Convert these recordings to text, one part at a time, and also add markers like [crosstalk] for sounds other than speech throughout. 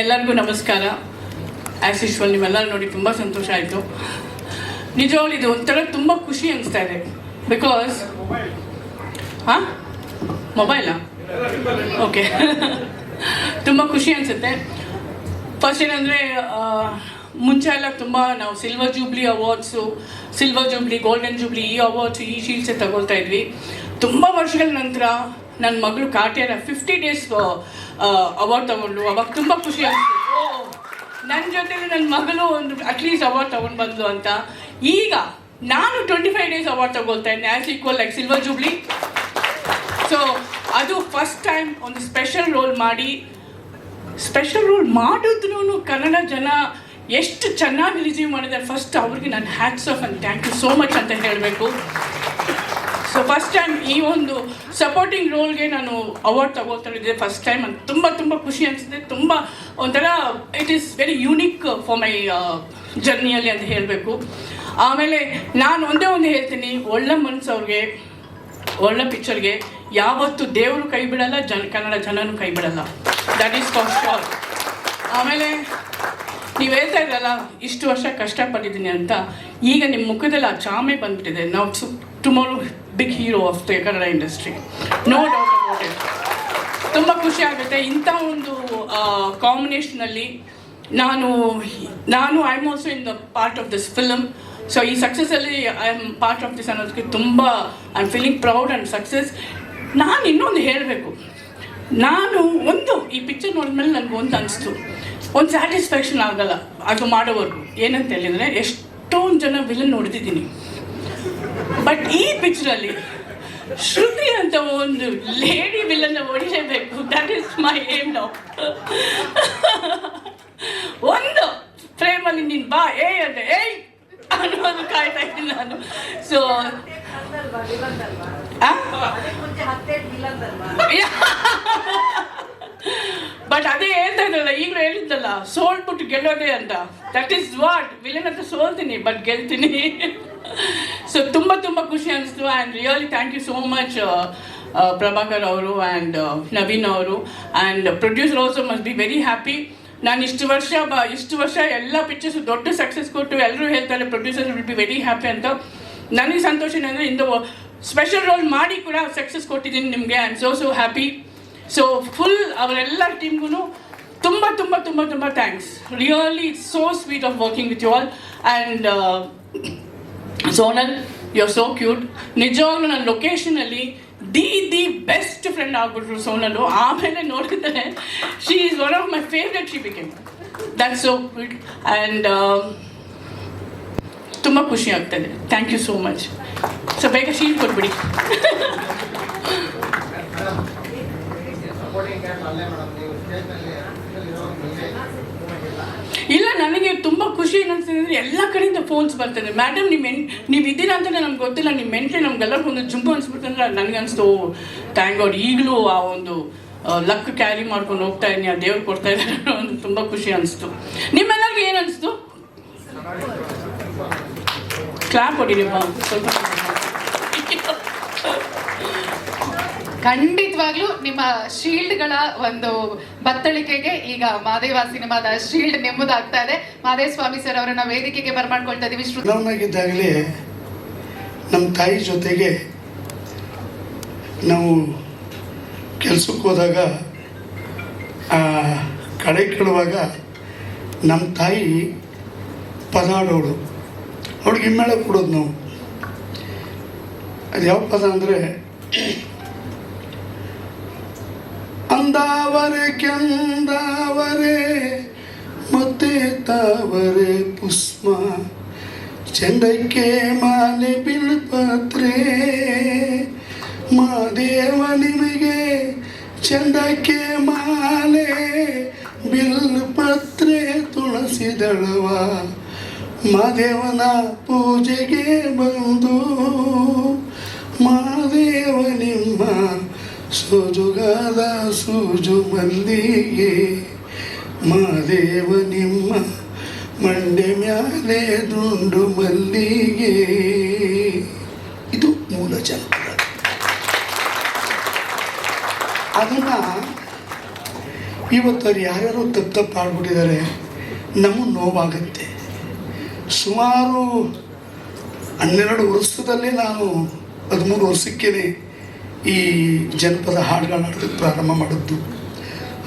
ಎಲ್ಲರಿಗೂ ನಮಸ್ಕಾರ. As usual ನೀವೆಲ್ಲರೂ ನೋಡಿ ತುಂಬ ಸಂತೋಷ ಆಯಿತು. ನಿಜವಾಗ್ಲೂ ಇದು ಒಂಥರ ತುಂಬ ಖುಷಿ ಅನಿಸ್ತಾ ಇದೆ. ಬಿಕಾಸ್ ಹಾಂ? ಮೊಬೈಲಾ ಓಕೆ ತುಂಬ ಖುಷಿ ಅನಿಸುತ್ತೆ. ಫಸ್ಟ್ ಏನಂದರೆ ಮುಂಚೆ ಎಲ್ಲ ತುಂಬ ನಾವು silver jubilee awards silver jubilee golden jubilee ಈ ಅವಾರ್ಡ್ಸು ಈ ಶೀಲ್ಸೆ ತಗೊಳ್ತಾ ಇದ್ವಿ. ತುಂಬ ವರ್ಷಗಳ ನಂತರ ನನ್ನ ಮಗಳು ಕಾಟ್ಯಾರ ಫಿಫ್ಟಿ ಡೇಸ್ ಅವಾರ್ಡ್ ತಗೊಂಡು. ಅವಾಗ ತುಂಬ ಖುಷಿ ಆಗ್ತದೆ ನನ್ನ ಜೊತೆಲಿ ನನ್ನ ಮಗಳು ಒಂದು ಅಟ್ಲೀಸ್ಟ್ ಅವಾರ್ಡ್ ತಗೊಂಡು ಬಂದ್ಲು ಅಂತ. ಈಗ ನಾನು ಟ್ವೆಂಟಿ ಫೈವ್ ಡೇಸ್ ಅವಾರ್ಡ್ ತಗೊಳ್ತಾ ಇದ್ದೆ as equal like silver jubilee so ಅದು ಫಸ್ಟ್ ಟೈಮ್ ಒಂದು ಸ್ಪೆಷಲ್ ರೋಲ್ ಮಾಡಿ. ಸ್ಪೆಷಲ್ ರೋಲ್ ಮಾಡಿದ್ರು ಕನ್ನಡ ಜನ ಎಷ್ಟು ಚೆನ್ನಾಗಿ ರಿಸೀವ್ ಮಾಡಿದ್ದಾರೆ. ಫಸ್ಟ್ ಅವ್ರಿಗೆ ನಾನು hats off and thank you so much ಅಂತ ಹೇಳಬೇಕು. ಸೊ ಫಸ್ಟ್ ಟೈಮ್ ಈ ಒಂದು ಸಪೋರ್ಟಿಂಗ್ ರೋಲ್ಗೆ ನಾನು ಅವಾರ್ಡ್ ತಗೋತಿದ್ದೆ ಫಸ್ಟ್ ಟೈಮ್ ಅಂತ. ತುಂಬ ತುಂಬ ಖುಷಿ ಅನಿಸಿದೆ ತುಂಬ ಒಂಥರ it is very unique for my ಜರ್ನಿಯಲ್ಲಿ ಅಂತ ಹೇಳಬೇಕು. ಆಮೇಲೆ ನಾನು ಒಂದೇ ಒಂದು ಹೇಳ್ತೀನಿ ಒಳ್ಳೆ ಮನ್ಸು ಅವ್ರಿಗೆ, ಒಳ್ಳೆ ಪಿಕ್ಚರ್ಗೆ ಯಾವತ್ತು ದೇವರು ಕೈ ಬಿಡಲ್ಲ, ಜನ, ಕನ್ನಡ ಜನನೂ ಕೈ ಬಿಡಲ್ಲ. ದಟ್ ಈಸ್ ಫಾರ್ ಶೋರ್ ಆಮೇಲೆ ನೀವು ಹೇಳ್ತಾ ಇದ್ರಲ್ಲ, ಇಷ್ಟು ವರ್ಷ ಕಷ್ಟಪಟ್ಟಿದ್ದೀನಿ ಅಂತ. ಈಗ ನಿಮ್ಮ ಮುಖದಲ್ಲಿ ಆ ಚಾಮೆ ಬಂದ್ಬಿಟ್ಟಿದೆ. ನಾವು tomorrow big hero of the Kannada industry no doubt about it ತುಂಬ ಖುಷಿ ಆಗುತ್ತೆ. ಇಂಥ ಒಂದು ಕಾಂಬಿನೇಷನಲ್ಲಿ ನಾನು ನಾನು I am also in the part of this film so ಈ ಸಕ್ಸಸ್ಸಲ್ಲಿ I am part of this ಅನ್ನೋದಕ್ಕೆ ತುಂಬ I am feeling proud and success ನಾನು ಇನ್ನೊಂದು ಹೇಳಬೇಕು. ನಾನು ಒಂದು, ಈ ಪಿಕ್ಚರ್ ನೋಡಿದ್ಮೇಲೆ ನನಗೆ ಒಂದು ಅನಿಸ್ತು. ಒಂದು ಸ್ಯಾಟಿಸ್ಫ್ಯಾಕ್ಷನ್ ಆಗಲ್ಲ ಅದು ಮಾಡೋವರೆಗೂ. ಏನಂತ ಹೇಳಿದರೆ, ಎಷ್ಟೊಂದು ಜನ ವಿಲನ್ ನೋಡ್ತಿದ್ದೀನಿ. ಬಟ್ ಈ ಪಿಕ್ಚರಲ್ಲಿ ಶ್ರುತಿ ಅಂತ ಒಂದು ಲೇಡಿ ವಿಲನ್ನ ಹೊಡಿಲೇಬೇಕು. That is my aim now ಒಂದು ಫ್ರೇಮಲ್ಲಿ ನೀನು ಬಾ, ಏ ಅಂತ, ಏಯ್ ಅನ್ನೋದು ಕಾಯ್ತಾ ಇದ್ದೀನಿ ನಾನು. ಸೊ ಬಟ್ [laughs] ಅದೇ ಹೇಳ್ತಾ ಇದ್ರಲ್ಲ ಈಗಲೂ ಹೇಳಿದ್ದಲ್ಲ, ಸೋಲ್ಬಿಟ್ಟು ಗೆಲ್ಲೋದೇ ಅಂತ. ದಟ್ ಈಸ್ ವಾಟ್ ವಿಲನ್ ಅಂತ ಸೋಲ್ತೀನಿ ಬಟ್ ಗೆಲ್ತೀನಿ. ಸೊ ತುಂಬ ತುಂಬ ಖುಷಿ ಅನಿಸ್ತು and really thank you so much Prabhakar ಅವರು ಆ್ಯಂಡ್ ನವೀನ್ ಅವರು and producer also must be very happy ನಾನು ಇಷ್ಟು ವರ್ಷ ಬ ಇಷ್ಟು ವರ್ಷ ಎಲ್ಲ ಪಿಕ್ಚರ್ಸ್ ದೊಡ್ಡ ಸಕ್ಸಸ್ ಕೊಟ್ಟು ಎಲ್ಲರೂ ಹೇಳ್ತಾರೆ producer will be very happy ಅಂತ ನನಗೆ ಸಂತೋಷ ಏನಂದರೆ ಇಂದು ಸ್ಪೆಷಲ್ ರೋಲ್ ಮಾಡಿ ಕೂಡ ಸಕ್ಸಸ್ ಕೊಟ್ಟಿದ್ದೀನಿ ನಿಮಗೆ I am so so happy so full ಅವರೆಲ್ಲ ಟೀಮ್ಗೂ ತುಂಬ ತುಂಬ ತುಂಬ ತುಂಬ thanks really it's so sweet of working with you all and Sonal you are so cute ನಿಜವಾಗ್ಲೂ ನನ್ನ ಲೊಕೇಶನಲ್ಲಿ ದಿ ದಿ ಬೆಸ್ಟ್ ಫ್ರೆಂಡ್ ಆಗ್ಬಿಟ್ರು ಸೋನಲು. ಆಮೇಲೆ ನೋಡಿದರೆ she is one of my favourite she became that so quite and ತುಂಬ ಖುಷಿ ಆಗ್ತದೆ. Thank you so much so ಬೇಗ ಶೀಲ್ ಕೊಟ್ಬಿಡಿ. ನನಗೆ ತುಂಬ ಖುಷಿ ಏನಂತಂದ್ರೆ ಎಲ್ಲ ಕಡೆಯಿಂದ ಫೋನ್ಸ್ ಬರ್ತದೆ. ಮ್ಯಾಡಮ್ ನಿಮ್ಮ ನೀವು ಇದ್ದೀರಾ ಅಂತ ನಮ್ಗೆ ಗೊತ್ತಿಲ್ಲ. ನಿಮ್ಮ ಮೆಂಟ್ಲಿ ನಮ್ಗೆಲ್ಲರಿಗೂ ಒಂದು ಜುಂಬು ಅನ್ಸ್ಬಿಡ್ತಂದ್ರೆ ನನಗೆ ಅನಿಸ್ತು ಥ್ಯಾಂಕ್ ಗಾಡ್ ಈಗಲೂ ಆ ಒಂದು ಲಕ್ ಕ್ಯಾರಿ ಮಾಡ್ಕೊಂಡು ಹೋಗ್ತಾ ಇದ್ದೀನಿ. ಆ ದೇವ್ರು ಕೊಡ್ತಾ ಇದ್ದಾರೆ. ಒಂದು ತುಂಬ ಖುಷಿ ಅನಿಸ್ತು. ನಿಮ್ಮೆಲ್ಲರಿಗೂ ಏನು ಅನಿಸ್ತು ಕ್ಲಾಪ್ ಹೊಡಿರಿಪ್ಪ ಸ್ವಲ್ಪ. ಖಂಡಿತವಾಗ್ಲೂ ನಿಮ್ಮ ಶೀಲ್ಡ್ಗಳ ಒಂದು ಬತ್ತಳಿಕೆಗೆ ಈಗ ಮಾದೇವ ಸಿನಿಮಾದ ಶೀಲ್ಡ್ ನೆಮ್ಮದಾಗ್ತಾ ಇದೆ. ಮಾದೇವ ಸ್ವಾಮಿ ಸರ್ ಅವರನ್ನ ವೇದಿಕೆಗೆ ಬರ್ಮಾಡ್ಕೊಳ್ತಾ ಲಾಕ್ಡೌನ್ನಾಗಿದ್ದಾಗಲೇ ನಮ್ಮ ತಾಯಿ ಜೊತೆಗೆ ನಾವು ಕೆಲ್ಸಕ್ಕೆ ಹೋದಾಗ ಕಡೆ ಕೇಳುವಾಗ ನಮ್ಮ ತಾಯಿ ಪದ ಆಡೋಳು. ಅವಳಿಗೆ ಹಿಮ್ಮೇಳ ಕೊಡೋದು ನಾವು. ಅದು ಯಾವ ಪದ ಅಂದರೆ ಅಂದಾವರೆ, ಕೆಂದಾವರೆ ಮತ್ತೆ ತಾವರೆ ಪುಷ್ಪ, ಚಂದಕ್ಕೆ ಮಾಲೆ ಬಿಲ್ಪತ್ರೆ ಮಾದೇವ ನಿಮಗೆ ಚಂದಕ್ಕೆ ಮಾಲೆ ಬಿಲ್ಪತ್ರೆ ತುಳಸಿ ದಳವ ಮಾದೇವನ ಪೂಜೆಗೆ ಬಂದು ಸೋಜುಗಾದ ಸೂಜು ಮಲ್ಲಿಗೆ ಮಾದೇವ ನಿಮ್ಮ ಮಂಡೆ ಮ್ಯಾಲೆ ದುಂಡು ಮಲ್ಲಿಗೆ. ಇದು ಮೂಲ ಜನಪದ. ಅದನ್ನ ಇವತ್ತು ಅವ್ರು ಯಾರ್ಯಾರು ತಪ್ಪು ತಪ್ಪು ಆಡ್ಬಿಟ್ಟಿದ್ದಾರೆ ನಮಗೆ ನೋವಾಗುತ್ತೆ. ಸುಮಾರು ಹನ್ನೆರಡು ವರ್ಷದಲ್ಲಿ ನಾನು ಹದಿಮೂರು ವರ್ಷಕ್ಕೇ ಈ ಜನಪದ ಹಾಡುಗಳನ್ನ ಹಾಡೋದಕ್ಕೆ ಪ್ರಾರಂಭ ಮಾಡಿದ್ದು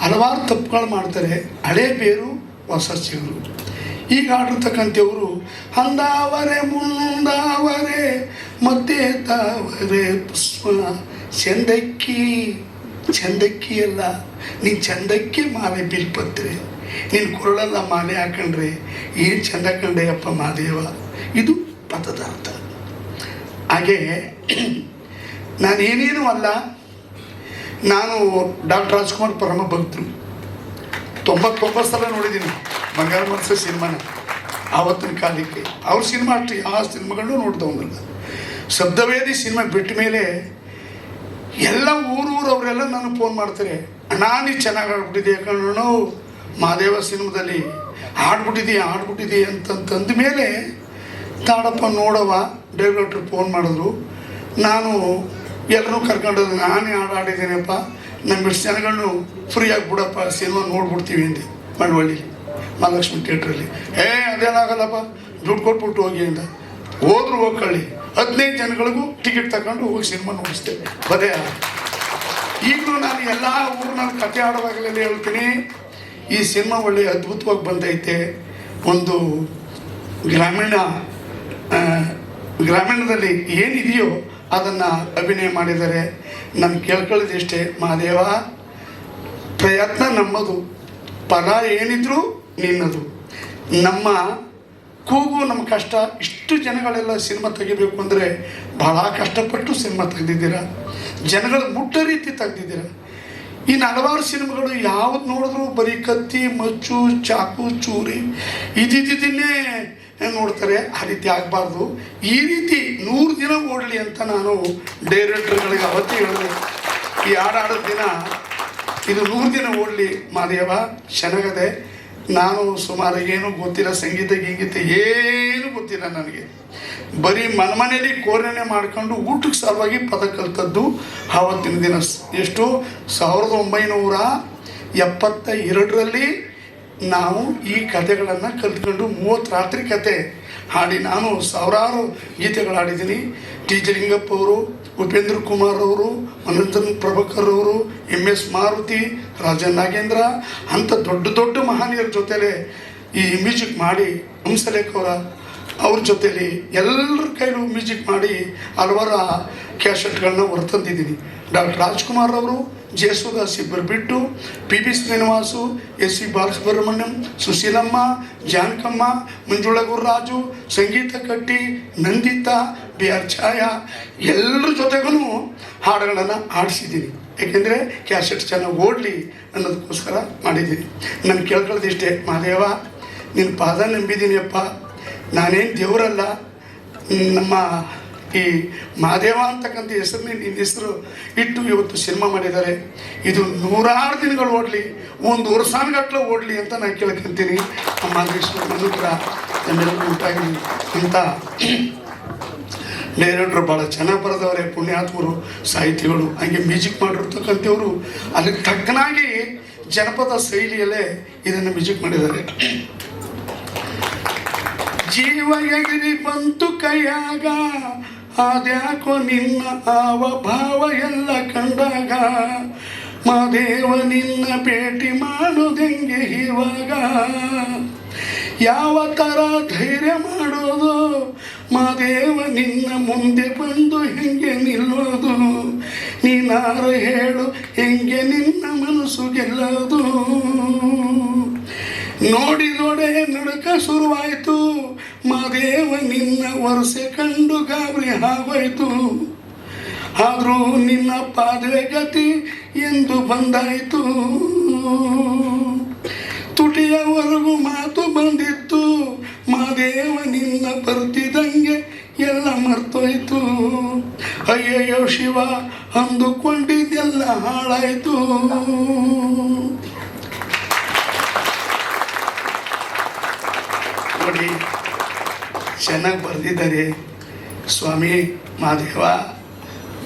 ಹಲವಾರು ತಪ್ಪುಗಳು ಮಾಡ್ತಾರೆ. ಹಳೆ ಬೇರು ಹೊಸ ಚಿಗುರು. ಈಗ ಆಡಿರ್ತಕ್ಕಂಥವ್ರು ಅಂದಾವರೆ, ಮುಂದಾವರೆ ಮತ್ತೆ ತಾವರೆ ಪುಷ್ಪ, ಚಂದಕ್ಕಿ ಚಂದಕ್ಕಿ ಅಲ್ಲ, ನೀನು ಚಂದಕ್ಕೆ ಮಾಲೆ ಬಿಲ್ಪತ್ರೆ, ನೀನು ಕೊರಳೆಲ್ಲ ಮಾಲೆ ಹಾಕೊಂಡ್ರೆ, ಏನು ಚಂದ ಕಂಡೆಯಪ್ಪ ಮಾದೇವ ಇದು ಪದದ ಅರ್ಥ. ಹಾಗೆ ನಾನೇನೇನೂ ಅಲ್ಲ. ನಾನು ಡಾಕ್ಟರ್ ರಾಜ್ಕುಮಾರ್ ಪರಮ ಭಕ್ತರು. ತೊಂಬತ್ತೊಂಬತ್ತು ಸಲ ನೋಡಿದ್ದೀನಿ. ಬಂಗಾರ ಮನಸ್ಸು ಸಿನಿಮಾನ ಆವತ್ತಿನ ಕಾಲಕ್ಕೆ. ಅವ್ರ ಸಿನಿಮಾ ಅಷ್ಟು ಯಾವ ಸಿನಿಮಾಗಳನ್ನೂ ನೋಡ್ದವನಲ್ಲ ಶಬ್ದವೇದಿ ಸಿನಿಮಾ ಬಿಟ್ಟ ಮೇಲೆ ಎಲ್ಲ ಊರೂರು ಅವರೆಲ್ಲ ನನಗೆ ಫೋನ್ ಮಾಡ್ತಾರೆ. ಅಣ್ಣ, ನೀ ಚೆನ್ನಾಗಿ ಆಡ್ಬಿಟ್ಟಿದೆ ಕಣ್ಣು ಮಹಾದೇವ ಸಿನಿಮಾದಲ್ಲಿ ಹಾಡ್ಬಿಟ್ಟಿದೀಯ ಹಾಡ್ಬಿಟ್ಟಿದೀಯ ಅಂತಂತಂದ ಮೇಲೆ ತಾಡಪ್ಪ ನೋಡವ ಡೈರೆಕ್ಟ್ರು ಫೋನ್ ಮಾಡಿದ್ರು. ನಾನು ಎಲ್ಲರೂ ಕರ್ಕೊಂಡು ನಾನೇ ಹಾಡು ಆಡಿದ್ದೀನಪ್ಪ ನಮ್ಮ ಇಷ್ಟು ಜನಗಳನ್ನು ಫ್ರೀಯಾಗಿ ಬಿಡಪ್ಪ. ಸಿನಿಮಾ ನೋಡ್ಬಿಡ್ತೀವಿ ಅಂದೆ ಮಂಡವಳ್ಳಿ ಮಹಾಲಕ್ಷ್ಮಿ ಥಿಯೇಟ್ರಲ್ಲಿ. ಏ ಅದೇನಾಗಲ್ಲಪ್ಪ? ದುಡ್ಡು ಕೊಟ್ಬಿಟ್ಟು ಹೋಗಿ ಅಂದ. ಹೋದ್ರು ಹೋಗ್ಕೊಳ್ಳಿ. ಹದಿನೈದು ಜನಗಳಿಗೂ ಟಿಕೆಟ್ ತಗೊಂಡು ಹೋಗಿ ಸಿನಿಮಾ ನೋಡಿಸ್ತೇವೆ ಬದೇ ಈಗಲೂ ನಾನು ಎಲ್ಲ ಊರಿನಲ್ಲಿ ಕತೆ ಆಡುವಾಗಲೆಲ್ಲ ಹೇಳ್ತೀನಿ. ಈ ಸಿನಿಮಾ ಒಳ್ಳೆ ಅದ್ಭುತವಾಗಿ ಬಂದೈತೆ. ಒಂದು ಗ್ರಾಮೀಣ ಗ್ರಾಮೀಣದಲ್ಲಿ ಏನಿದೆಯೋ ಅದನ್ನು ಅಭಿನಯ ಮಾಡಿದರೆ ನಾನು ಕೇಳ್ಕೊಳ್ಳೋದಿಷ್ಟೇ ಮಹಾದೇವ, ಪ್ರಯತ್ನ ನಮ್ಮದು, ಫಲ ಏನಿದ್ರು ನಿನ್ನದು. ನಮ್ಮ ಕೂಗು, ನಮ್ಮ ಕಷ್ಟ, ಇಷ್ಟು ಜನಗಳೆಲ್ಲ ಸಿನಿಮಾ ತೆಗಿಬೇಕು ಅಂದರೆ ಬಹಳ ಕಷ್ಟಪಟ್ಟು ಸಿನಿಮಾ ತೆಗೆದಿದ್ದೀರ? ಜನಗಳ ಮುಟ್ಟ ರೀತಿ ತೆಗೆದಿದ್ದೀರಾ? ಇನ್ನು ಹಲವಾರು ಸಿನಿಮಾಗಳು ಯಾವ್ದು ನೋಡಿದ್ರು ಬರೀ ಕತ್ತಿ, ಮಚ್ಚು, ಚಾಕು, ಚೂರಿ ಇದಿದ್ದನ್ನೇ ನೋಡ್ತಾರೆ? ಆ ರೀತಿ ಆಗಬಾರ್ದು. ಈ ರೀತಿ ನೂರು ದಿನ ಓಡಲಿ ಅಂತ ನಾನು ಡೈರೆಕ್ಟರ್ಗಳಿಗೆ ಅವತ್ತೇ ಹೇಳಿದೆ. ಈ ಹಾಡಾಡೋ ದಿನ, ಇದು ನೂರು ದಿನ ಓಡಲಿ ಮಾದೇವ ಚೆನ್ನಾಗದೆ ನಾನು ಸುಮಾರು ಏನು ಗೊತ್ತಿಲ್ಲ, ಸಂಗೀತ, ಗೀಗೀತ ಏನು ಗೊತ್ತಿಲ್ಲ ನನಗೆ. ಬರೀ ಮನಮನೆಯಲ್ಲಿ ಕೋರಣೆ ಮಾಡ್ಕೊಂಡು ಊಟಕ್ಕೆ ಸಲುವಾಗಿ ಪದ ಕಲ್ತದ್ದು ಆವತ್ತಿನ ದಿನ. ಎಷ್ಟು? ಸಾವಿರದ ಒಂಬೈನೂರ ಎಪ್ಪತ್ತ ಎರಡರಲ್ಲಿ ನಾವು ಈ ಕಥೆಗಳನ್ನು ಕಲ್ತ್ಕೊಂಡು ಮೂವತ್ತು ರಾತ್ರಿ ಕತೆ ಹಾಡಿ ನಾನು ಸಾವಿರಾರು ಗೀತೆಗಳು ಹಾಡಿದ್ದೀನಿ. ಟಿ ಜಿ ಲಿಂಗಪ್ಪ ಅವರು, ಉಪೇಂದ್ರ ಕುಮಾರ್ ಅವರು ಅನಂತನ್ ಪ್ರಭಾಕರ್ ಅವರು ಎಂ ಎಸ್ ಮಾರುತಿ ರಾಜ ನಾಗೇಂದ್ರ ಅಂಥ ದೊಡ್ಡ ದೊಡ್ಡ ಮಹಾನೀಯರ ಜೊತೆಲೆ ಈ ಮ್ಯೂಸಿಕ್ ಮಾಡಿ ಹಂಸಲೇಖ ಅವರ ಅವ್ರ ಜೊತೆಲಿ ಎಲ್ಲರ ಕೈಲೂ ಮ್ಯೂಸಿಕ್ ಮಾಡಿ ಹಲವಾರು ಕ್ಯಾಸೆಟ್ಗಳನ್ನ ಹೊರತಂದಿದ್ದೀನಿ. ಡಾಕ್ಟರ್ ರಾಜ್ಕುಮಾರ್ ಅವರು ಜಯಸುದಾಸ್ ಇಬ್ಬರು ಬಿಟ್ಟು P B Srinivas S C Balasubrahmanyam, Susheelamma, Janakamma Manjula Gururaj Sangeetha Katti, Nanditha B R ಛಾಯಾ, ಎಲ್ಲರ ಜೊತೆಗೂ ಹಾಡುಗಳನ್ನು ಹಾಡಿಸಿದ್ದೀನಿ. ಏಕೆಂದರೆ ಕ್ಯಾಸೆಟ್ ಚೆನ್ನಾಗಿ ಓಡಲಿ ಅನ್ನೋದಕ್ಕೋಸ್ಕರ ಮಾಡಿದ್ದೀನಿ. ನಾನು ಕೇಳ್ಕೊಳ್ಳೋದಿಷ್ಟೇ, ಮಹಾದೇವ, ನಿನ್ನ ಪಾದ ನಂಬಿದ್ದೀನಿಯಪ್ಪ ನಾನೇನು ದೇವರಲ್ಲ? ನಮ್ಮ ಈ ಮಹಾದೇವ ಅಂತಕ್ಕಂಥ ಹೆಸರನ್ನೇ ನಿನ್ನ ಹೆಸರು ಇಟ್ಟು ಇವತ್ತು ಸಿನಿಮಾ ಮಾಡಿದ್ದಾರೆ. ಇದು ನೂರಾರು ದಿನಗಳು ಓಡಲಿ, ಒಂದು ವರ್ಷಾನುಗಟ್ಟಲೆ ಓಡಲಿ ಅಂತ ನಾನು ಕೇಳ್ಕೊಂತೀನಿ. ನಮ್ಮ ಮಾದೇಶ್ವರ ಅನುಗ್ರಹ ನಮ್ಮೆಲ್ಲರಿಗೂ ಉಂಟಾಗಲಿ ಅಂತ. [clears throat] ಡೈರೆಕ್ಟ್ರು ಭಾಳ ಚೆನ್ನಾಗಿ ಬರೆದವರೇ, ಪುಣ್ಯಾತ್ಮರು, ಸಾಹಿತಿಗಳು. ಹಂಗೆ ಮ್ಯೂಸಿಕ್ ಮಾಡಿರ್ತಕ್ಕಂಥವ್ರು. ಅದಕ್ಕೆ ತಕ್ಕನಾಗಿ ಜನಪದ ಶೈಲಿಯಲ್ಲೇ ಇದನ್ನು ಮ್ಯೂಸಿಕ್ ಮಾಡಿದ್ದಾರೆ. ಜೀವ ಎಗಿರಿ ಬಂತು ಕೈಯಾಗ ಅದ್ಯಾಕೋ ನಿನ್ನ ಆವ ಭಾವ ಎಲ್ಲ ಕಂಡಾಗ ಮಾದೇವ ನಿನ್ನ ಭೇಟಿ ಮಾಡೋದೆಂಗೆ ಇವಾಗ ಯಾವ ಥರ ಧೈರ್ಯ ಮಾಡೋದು ಮಾದೇವ ನಿನ್ನ ಮುಂದೆ ಬಂದು ಹೆಂಗೆ ನಿಲ್ಲೋದು, ನೀನಾರು ಹೇಳು ಹೆಂಗೆ ನಿನ್ನ ಮನಸ್ಸು ಗೆಲ್ಲೋದು. ನೋಡಿದೊಡೆ ನಡುಕ ಶುರುವಾಯಿತು ಮಾದೇವ ನಿನ್ನ ವರ್ಷೆ ಕಂಡು ಗಾಬರಿ ಆಗೋಯ್ತು ಆದರೂ ನಿನ್ನ ಪಾದವೆ ಗತಿ ಎಂದು ಬಂದಾಯಿತು. ತುಟಿಯವರೆಗೂ ಮಾತು ಬಂದಿತ್ತು. ಮಾದೇವ ನಿನ್ನ ಬರ್ತಿದಂಗೆ ಎಲ್ಲ ಮರ್ತೋಯ್ತು. ಅಯ್ಯಯ್ಯೋ ಶಿವ, ಅಂದುಕೊಂಡಿದ್ದೆಲ್ಲ ಹಾಳಾಯಿತು ನೋಡಿ ಚೆನ್ನಾಗಿ ಬರೆದಿದ್ದಾರೆ. ಸ್ವಾಮಿ, ಮಹಾದೇವ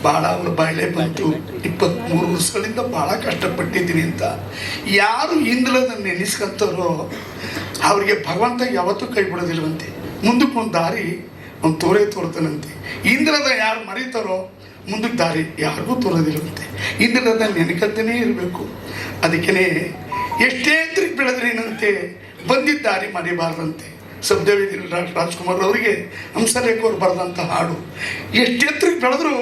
ಭಾಳ ಅವ್ರ ಬಾಯಿಲೆ ಬಂತು. ಇಪ್ಪತ್ತ್ಮೂರು ವರ್ಷಗಳಿಂದ ಭಾಳ ಕಷ್ಟಪಟ್ಟಿದ್ದೀನಿ ಅಂತ. ಯಾರು ಇಂದ್ರದ ನೆನೆಸ್ಕೊತಾರೋ, ಅವರಿಗೆ ಭಗವಂತ ಯಾವತ್ತೂ ಕೈ ಬಿಡೋದಿಲ್ವಂತೆ. ಮುಂದಕ್ಕೆ ಒಂದು ದಾರಿ, ಒಂದು ತೋರೇ ತೋರ್ತಾನಂತೆ. ಇಂದ್ರದ ಯಾರು ಮರೀತಾರೋ, ಮುಂದಕ್ಕೆ ದಾರಿ ಯಾರಿಗೂ ತೋರೋದಿಲ್ವಂತೆ. ಇಂದ್ರದ ನೆನಕಂತನೇ ಇರಬೇಕು. ಅದಕ್ಕೇ ಎಷ್ಟೇ ತಿರುಗಿ ಬೆಳೆದ್ರೇನಂತೆ ಬಂದಿದ್ದ ದಾರಿ ಮರಿಬಾರ್ದಂತೆ. ಸಬ್ದೇವಿ ರಾಜ್ಕುಮಾರ್ ಅವರಿಗೆ ಹಂಸಲೇಖವ್ರು ಬರೆದಂಥ ಹಾಡು. ಎಷ್ಟು ಎತ್ತರಕ್ಕೆ ಬೆಳೆದ್ರು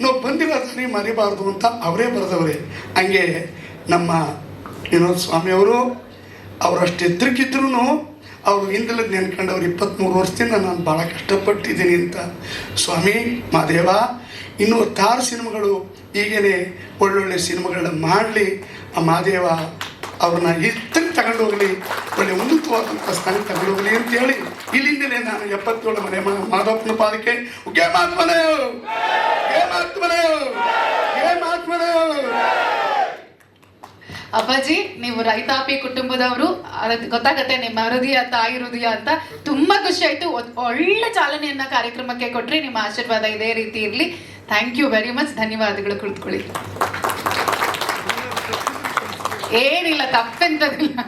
ನಾವು ಬಂದಿರೋ ದಾರಿ ಮರಿಬಾರ್ದು ಅಂತ ಅವರೇ ಬರೆದವ್ರೆ. ಹಂಗೆ ನಮ್ಮ ವಿನೋದ್ ಸ್ವಾಮಿಯವರು ಅವರಷ್ಟು ಎತ್ತರಕ್ಕಿದ್ರು ಅವರು ನೆನ್ಕೊಂಡು ನೆನ್ಕೊಂಡವ್ರು ಇಪ್ಪತ್ತ್ಮೂರು ವರ್ಷದಿಂದ ನಾನು ಭಾಳ ಕಷ್ಟಪಟ್ಟಿದ್ದೀನಿ ಅಂತ. ಸ್ವಾಮಿ ಮಾದೇವ ಇನ್ನೂ ತಾರು ಸಿನಿಮಾಗಳು ಹೀಗೇ ಒಳ್ಳೊಳ್ಳೆ ಸಿನಿಮಾಗಳನ್ನ ಮಾಡಲಿ. ಆ ಮಾದೇವ ಅವ್ರನ್ನ ಎತ್ತಕ್ಕೆ ತಗೊಂಡು ಹೋಗಲಿ. ಒಳ್ಳೆ ಉನ್ನತವಾದಂಥ ಸ್ಥಾನಕ್ಕೆ ತಗೊಂಡು ಹೋಗಲಿ ಅಂತೇಳಿ ಇಲ್ಲಿಂದಲೇ ನಾನು ಎಪ್ಪತ್ತೇಳು ಮನೆ ಮಾಧವಪ್ಪನ ಪಾದಕ್ಕೆ ಗೆ ಮಾತ್ಮನೆ ಗೆ ಮಾತ್ಮನೆ ಗೆ ಅಪ್ಪಾಜಿ, ನೀವು ರೈತಾಪಿ ಕುಟುಂಬದವರು ಗೊತ್ತಾಗತ್ತೆ, ನಿಮ್ಮ ಹೃದಯ ತಾಯಿ ಹೃದಯ ಅಂತ ತುಂಬಾ ಖುಷಿ ಆಯ್ತು. ಒಳ್ಳೆ ಚಾಲನೆಯನ್ನ ಕಾರ್ಯಕ್ರಮಕ್ಕೆ ಕೊಟ್ರಿ, ನಿಮ್ಮ ಆಶೀರ್ವಾದ ಇದೇ ರೀತಿ ಇರಲಿ. ಥ್ಯಾಂಕ್ ಯು ವೆರಿ ಮಚ್ ಧನ್ಯವಾದಗಳು, ಕುಳಿತುಕೊಳ್ಳಿ. ஏரியில தப்பென்றதில்லை